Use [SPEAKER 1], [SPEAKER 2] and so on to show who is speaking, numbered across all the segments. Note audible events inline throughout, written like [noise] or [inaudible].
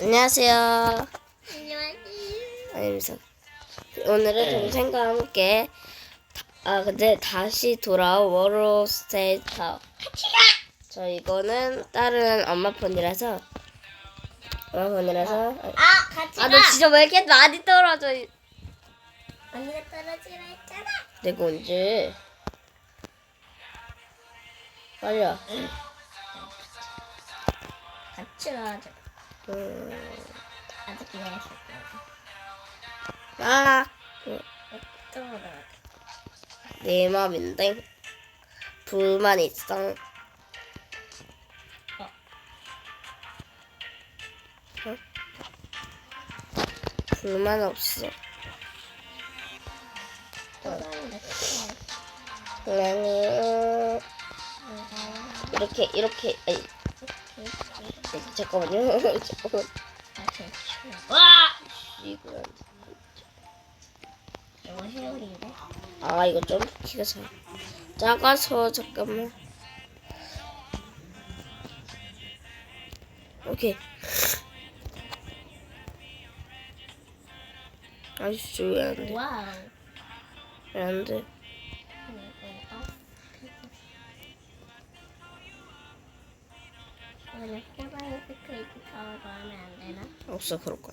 [SPEAKER 1] 안녕하세요.
[SPEAKER 2] 안녕하세요.
[SPEAKER 1] 아닙니다. 오늘은 동생과 함께 아 근데 다시 돌아온 워로스테이터. 저 이거는 다른 엄마 폰이라서 엄마 폰이라서
[SPEAKER 2] 아, 같이
[SPEAKER 1] 아
[SPEAKER 2] 가.
[SPEAKER 1] 너 진짜 왜 이렇게 많이 떨어져?
[SPEAKER 2] 언니가 떨어지라 했잖아.
[SPEAKER 1] 내가 언제? 빨리 와.
[SPEAKER 2] 같이 가자.
[SPEAKER 1] 음,
[SPEAKER 2] 아직 거야.
[SPEAKER 1] 아,
[SPEAKER 2] 또 올라가.
[SPEAKER 1] 내 맘인데 불만 있어. 어? 불만 없어. 그냥 이렇게 이렇게 아 이, 잠깐만요. 잠깐만.
[SPEAKER 2] 와!
[SPEAKER 1] 이거
[SPEAKER 2] 이거 해오리인데?
[SPEAKER 1] 아 이거 좀 키가 작 작아서 잠깐만. 오케이. 왜안 돼?
[SPEAKER 2] 와우.
[SPEAKER 1] 왜안 돼?
[SPEAKER 2] 하면 안 되나?
[SPEAKER 1] 없어 그럴 거.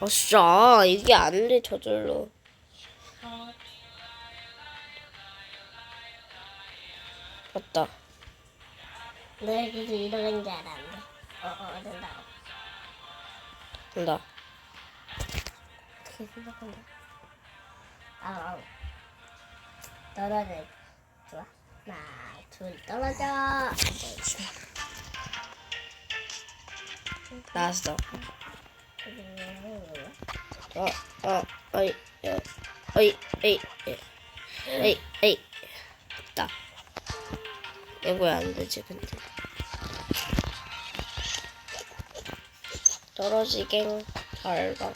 [SPEAKER 1] 아 진짜 이게 안 돼 저절로.
[SPEAKER 2] 어,
[SPEAKER 1] 맞다.
[SPEAKER 2] 너희들도 이러는 줄 알았는데. 어, 어, 된다.
[SPEAKER 1] 된다.
[SPEAKER 2] 어떻게 생각한다. 아, 아. 떨어져. 좋아. 하나, 둘, 떨어져.
[SPEAKER 1] 나왔어. 어, 어, 어이, 어, 어이, 어이, 예. 어이, 어이. 됐다. 이거 왜안 되지, 근데. 떨어지갱 달방.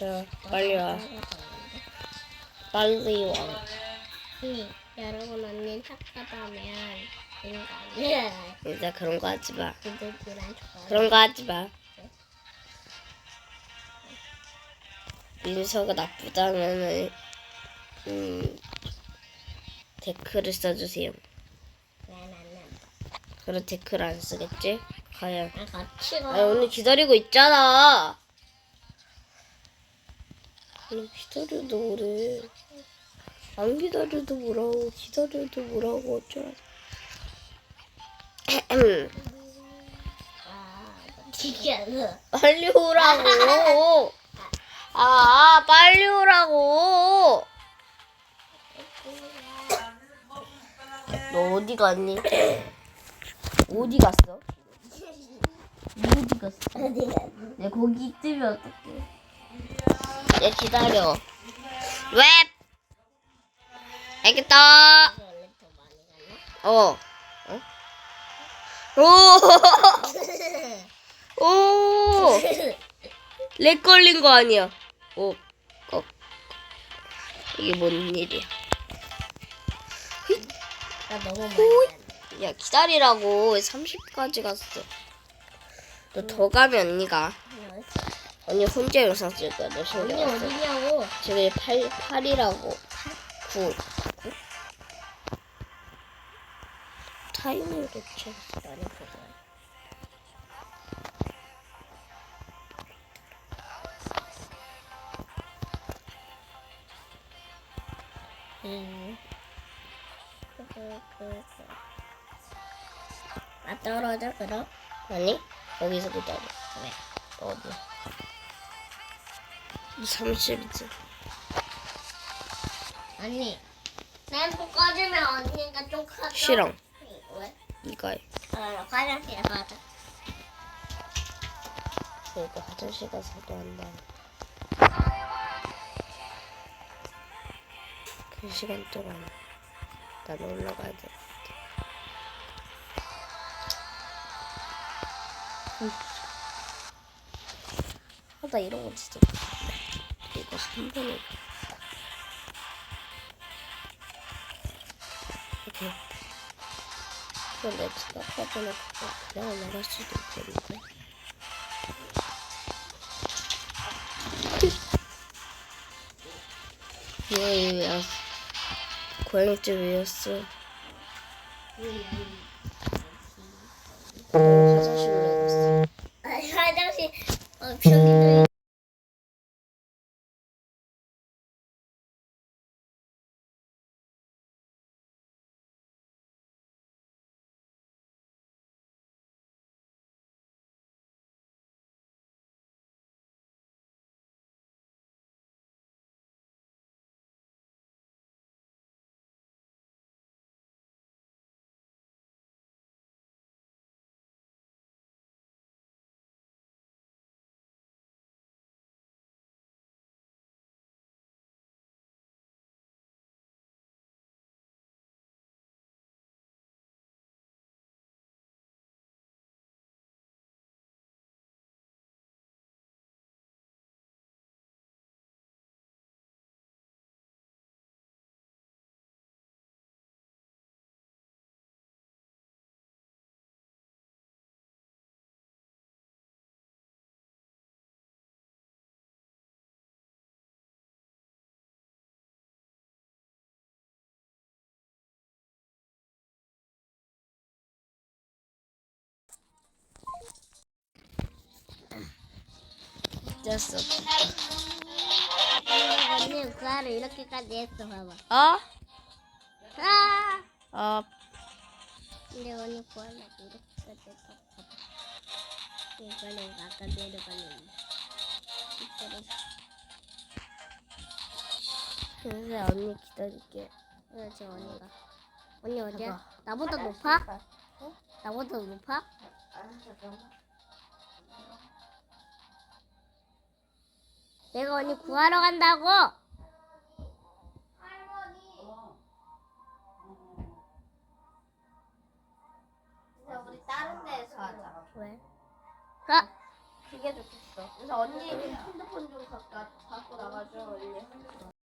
[SPEAKER 1] 자, 빨리 와. 빨리 와.
[SPEAKER 2] 응, 여러분 언니 착하다면 인간
[SPEAKER 1] 이제 그런 거 하지 마. 그런 거 하지 마. 민서가 나쁘다면은, 음, 댓글을 써주세요. 그럼 댓글 안 쓰겠지? 과연.
[SPEAKER 2] 아 같이 가
[SPEAKER 1] 아, 오늘 기다리고 있잖아. 오늘 기다려도 뭐래. 안 기다려도 뭐라고, 기다려도 뭐라고 어쩌라. 빨리 오라고. 아, 빨리 오라고. 너 어디 갔니? 어디 갔어? [laughs] 어디 갔어?
[SPEAKER 2] 어디가
[SPEAKER 1] 내 거기 뜨면 어떡해? 얘 기다려. 왜? 알겠다.
[SPEAKER 2] 더 많이
[SPEAKER 1] 어. 어? 오! 오! 렉 걸린 거 아니야? 오. 어. 이게 뭔 일이야?
[SPEAKER 2] 나 너무 많이 갔네
[SPEAKER 1] 야, 기다리라고. 30까지 갔어. 너 더 가면 언니가. 언니 혼자 영상 찍을 거야. 너
[SPEAKER 2] 언니
[SPEAKER 1] 신경 안 써.
[SPEAKER 2] 어디냐고
[SPEAKER 1] 지금 8, 8이라고. 9. 9? 타이밍을 놓쳐.
[SPEAKER 2] 너네 그거 음. 아 떨어져 그럼?
[SPEAKER 1] 아니? 거기서 기다려.
[SPEAKER 2] 왜?
[SPEAKER 1] 어디? 30이지.
[SPEAKER 2] 언니 램프 꺼지면 언니가 좀 커져
[SPEAKER 1] 싫어.
[SPEAKER 2] 왜?
[SPEAKER 1] 이거 해.
[SPEAKER 2] 어, 화장실에 가자
[SPEAKER 1] 그러니까 화장실 가서도 한다. 그 시간 동안 난 올라가야 돼. 아, 나 이런 거 진짜 다시 한번에 이렇게 그럼 맵스 깎아보면 그냥 나갈 수도 있겠는데 얘왜 왔어 고양이집 왜 왔어
[SPEAKER 2] 음.
[SPEAKER 1] 됐어.
[SPEAKER 2] 언니 구하를 이렇게까지 했어 봐봐.
[SPEAKER 1] 어?
[SPEAKER 2] 아
[SPEAKER 1] 어,
[SPEAKER 2] 근데 언니 구하를 이렇게까지 했어 봐봐. 이거는 아까 내려갔는데. 이거를
[SPEAKER 1] 그래 언니 기다릴게.
[SPEAKER 2] 그렇지 언니가. 언니 어디야? 나보다 높아? 나보다 높아? 내가 언니 구하러 간다고.
[SPEAKER 1] 우리 다른 데에서 하자.
[SPEAKER 2] 왜? 가.
[SPEAKER 1] 그게 좋겠어. 그래서 언니 핸드폰 좀 갖다 갖고 나가줘 언니.